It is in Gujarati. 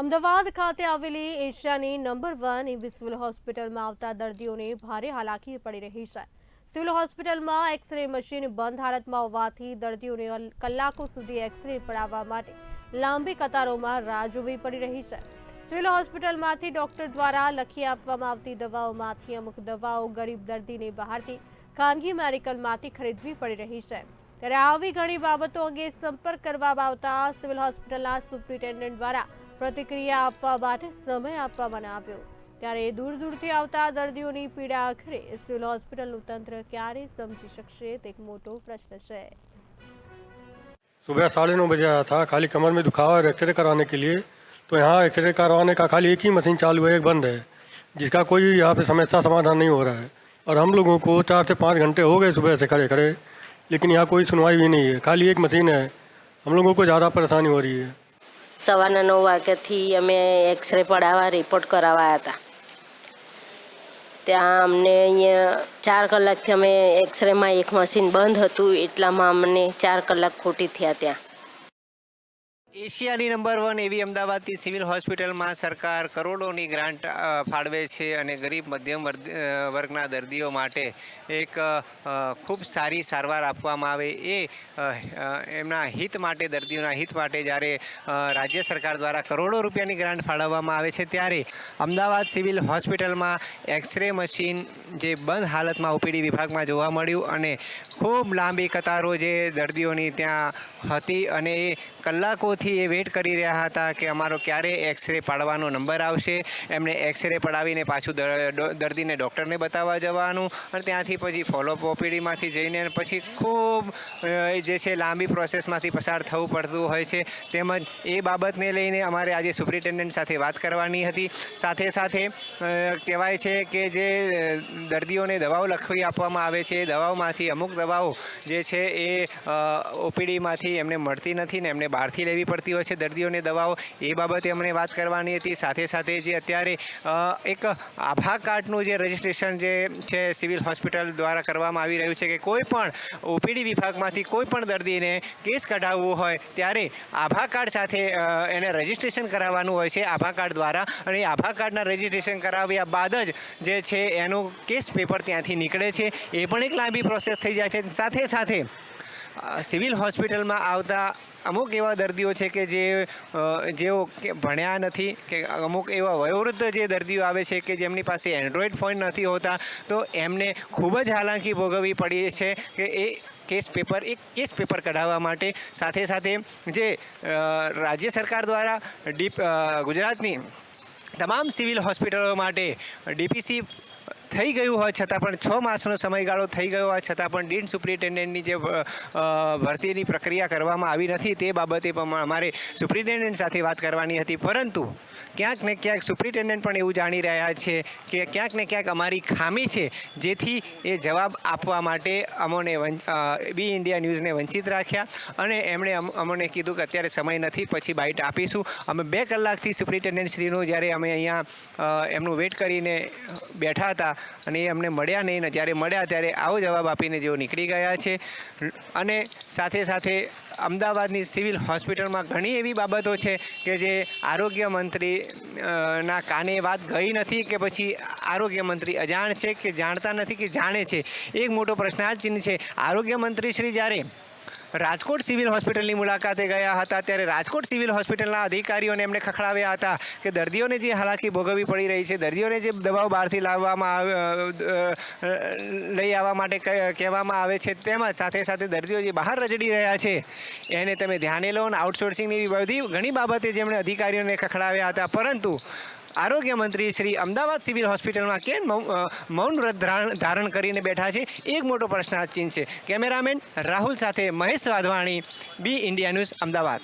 અમદાવાદ ખાતે આવેલી એશિયાની નંબર વન એવી સિવિલ હોસ્પિટલમાં આવતા દર્દીઓને ભારે હાલાકી પડી રહી છે. સિવિલ હોસ્પિટલમાં એક્સરે મશીન બંધ હાલતમાં હોવાથી દર્દીઓને કલાકો સુધી એક્સરે પડાવવા માટે લાંબી કતારોમાં રાહ જોવી પડી રહી છે. સિવિલ હોસ્પિટલમાંથી ડોક્ટર દ્વારા લખી આપવામાં આવતી દવાઓમાંથી અમુક દવાઓ ગરીબ દર્દીને બહારથી ખાનગી મેડિકલમાંથી ખરીદવી પડી રહી છે. ત્યારે આવી ઘણી બાબતો અંગે સંપર્ક કરવામાં આવતા સિવિલ હોસ્પિટલના સુપ્રિન્ટેન્ડન્ટ દ્વારા પ્રતિક્રિયા આપવા માટે સમય આપવામાં આવ્યો ત્યારે દૂર દૂરથી આવતા દર્દીઓની પીડા આખરે સિવિલ હોસ્પિટલનું તંત્ર ક્યારે સમજી શકશે તે એક મોટો પ્રશ્ન છે सुबह साढ़े नौ बजे आया था खाली कमर में दुखावा और एक्सरे करवाने के लिए तो यहाँ एक्सरे करवाने का खाली एक ही मशीन चालू है एक बंद है जिसका कोई यहाँ पे समस्या समाधान नहीं हो रहा है और हम लोगों को चार से पाँच घंटे हो गए सुबह से खड़े खड़े लेकिन यहाँ कोई सुनवाई भी नहीं है खाली एक मशीन है हम लोगों को ज़्यादा परेशानी हो रही है સવારના નવ વાગ્યાથી અમે એક્સરે પડાવવા રિપોર્ટ કરાવવા હતા. ત્યાં અમને અહીંયા ચાર કલાકથી અમે એક્સરેમાં એક મશીન બંધ હતું, એટલામાં અમને ચાર કલાક ખોટી થયા ત્યાં. એશિયાની નંબર વન એવી અમદાવાદની સિવિલ હોસ્પિટલમાં સરકાર કરોડોની ગ્રાન્ટ ફાળવે છે અને ગરીબ, મધ્યમ વર્ગ- વર્ગના દર્દીઓ માટે એક ખૂબ સારી સારવાર આપવામાં આવે એ એમના હિત માટે, દર્દીઓના હિત માટે જ્યારે રાજ્ય સરકાર દ્વારા કરોડો રૂપિયાની ગ્રાન્ટ ફાળવવામાં આવે છે ત્યારે અમદાવાદ સિવિલ હોસ્પિટલમાં એક્સરે મશીન જે બંધ હાલતમાં ઓપીડી વિભાગમાં જોવા મળ્યું અને ખૂબ લાંબી કતારો જે દર્દીઓની ત્યાં હતી અને એ કલાકોથી એ વેટ કરી રહ્યા હતા કે અમારો ક્યારે એક્સરે પાડવાનો નંબર આવશે. એમને એક્સરે પડાવીને પાછું દર- દર્દીને ડૉક્ટરને બતાવવા જવાનું અને ત્યાંથી પછી ફોલોઅપ ઓપીડીમાંથી જઈને પછી ખૂબ જે છે લાંબી પ્રોસેસમાંથી પસાર થવું પડતું હોય છે. તેમજ એ બાબતને લઈને અમારે આજે સુપ્રિન્ટેન્ડન્ટ સાથે વાત કરવાની હતી. સાથે સાથે કહેવાય છે કે જે દર્દીઓને દવાઓ લખવી આપવામાં આવે છે, દવાઓમાંથી અમુક દવાઓ જે છે એ ઓપીડીમાંથી એમને મળતી નથી ને એમને બહારથી લેવી પડતી હોય છે, દર્દીઓને દવાઓ, એ બાબતે અમને વાત કરવાની હતી. સાથે સાથે જે અત્યારે એક આભા કાર્ડનું જે રજિસ્ટ્રેશન જે છે, સિવિલ હોસ્પિટલ દ્વારા કરવામાં આવી રહ્યું છે કે કોઈ પણ ઓપીડી વિભાગમાંથી કોઈ પણ દર્દીને કેસ કઢાવવો હોય, ત્યારે આભા કાર્ડ સાથે એને રજિસ્ટ્રેશન કરાવવાનું હોય છે આભા કાર્ડ દ્વારા. અને આભા કાર્ડના રજિસ્ટ્રેશન કરાવ્યા બાદ જ જે છે, એનું કેસ પેપર ત્યાંથી નીકળે છે. એ પણ એક લાંબી પ્રોસેસ થઈ જાય છે. સાથે સાથે સિવિલ હોસ્પિટલમાં આવતા અમુક એવા દર્દીઓ છે કે જે જેઓ ભણ્યા નથી, કે અમુક એવા વયોવૃદ્ધ જે દર્દીઓ આવે છે કે જેમની પાસે એન્ડ્રોઈડ ફોન નથી હોતા, તો એમને ખૂબ જ હાલાકી ભોગવવી પડી છે કે એ કેસ પેપર, એક કેસ પેપર કઢાવવા માટે. સાથે સાથે જે રાજ્ય સરકાર દ્વારા ડીપ ગુજરાતની તમામ સિવિલ હોસ્પિટલો માટે ડીપીસી થઈ ગયું હોય છતાં પણ છ માસનો સમયગાળો થઈ ગયો હોય છતાં પણ ડીન સુપ્રિન્ટેન્ડન્ટની જે ભરતીની પ્રક્રિયા કરવામાં આવી નથી તે બાબતે પણ અમારે સુપ્રિન્ટેન્ડન્ટ સાથે વાત કરવાની હતી. પરંતુ ક્યાંક ને ક્યાંક સુપ્રિન્ટેન્ડન્ટ પણ એવું જાણી રહ્યા છે કે ક્યાંક ને ક્યાંક અમારી ખામી છે, જેથી એ જવાબ આપવા માટે અમોને બી ઇન્ડિયા ન્યૂઝને વંચિત રાખ્યા અને એમણે અમ- અમને કીધું કે અત્યારે સમય નથી, પછી બાઇટ આપીશું. અમે બે કલાકથી સુપ્રિન્ટેન્ડન્ટ શ્રીનું જ્યારે અમે અહીંયા એમનું વેટ કરીને બેઠા હતા અને એ અમને મળ્યા નહીં ને જ્યારે મળ્યા ત્યારે આવો જવાબ આપીને જેઓ નીકળી ગયા છે. અને સાથે સાથે અમદાવાદની સિવિલ હોસ્પિટલમાં ઘણી એવી બાબતો છે કે જે આરોગ્ય મંત્રી ના કાને વાત ગઈ નથી કે પછી આરોગ્ય મંત્રી અજાણ છે કે જાણતા નથી કે જાણે છે? એક મોટો પ્રશ્નાર્થ ચિહ્ન છે. આરોગ્ય મંત્રી શ્રી જ્યારે રાજકોટ સિવિલ હોસ્પિટલની મુલાકાતે ગયા હતા. ત્યારે રાજકોટ સિવિલ હોસ્પિટલના અધિકારીઓને એમને ખખડાવ્યા હતા કે દર્દીઓને જે હાલાકી ભોગવવી પડી રહી છે, દર્દીઓને જે દવાઓ બહારથી લાવવામાં આવે લઈ આવવા માટે કહેવામાં આવે છે, તેમજ સાથે સાથે દર્દીઓ જે બહાર રજડી રહ્યા છે, એને તમે ધ્યાને લો અને આઉટસોર્સિંગની બધી ઘણી બાબતે જેમણે અધિકારીઓને ખખડાવ્યા હતા. પરંતુ આરોગ્ય મંત્રી શ્રી અમદાવાદ સિવિલ હોસ્પિટલમાં કેમ મૌન વ્રત ધારણ કરીને બેઠા છે. એક મોટો પ્રશ્નાર્થ ચિહ્ન છે. કેમેરામેન રાહુલ સાથે Mahesh Wadhwani, B India news, Ahmedabad.